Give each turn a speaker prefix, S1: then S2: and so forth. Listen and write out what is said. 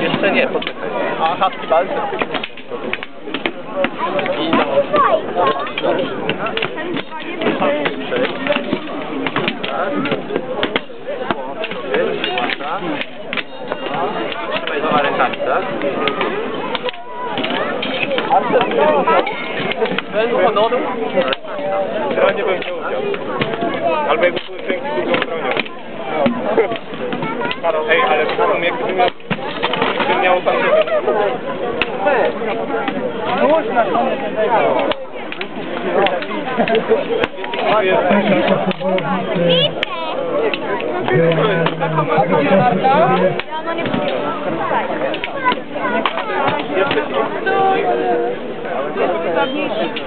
S1: Jeszcze nie, poczekaj. A chatki walce? I Trzymaj za rękawice. Bez honoru?
S2: Ja nie wziął udział. Albo jakby były ręki drugą bronią. Ej, ale Karol, jak gdyby miał... Gdyby miał pan...
S3: No,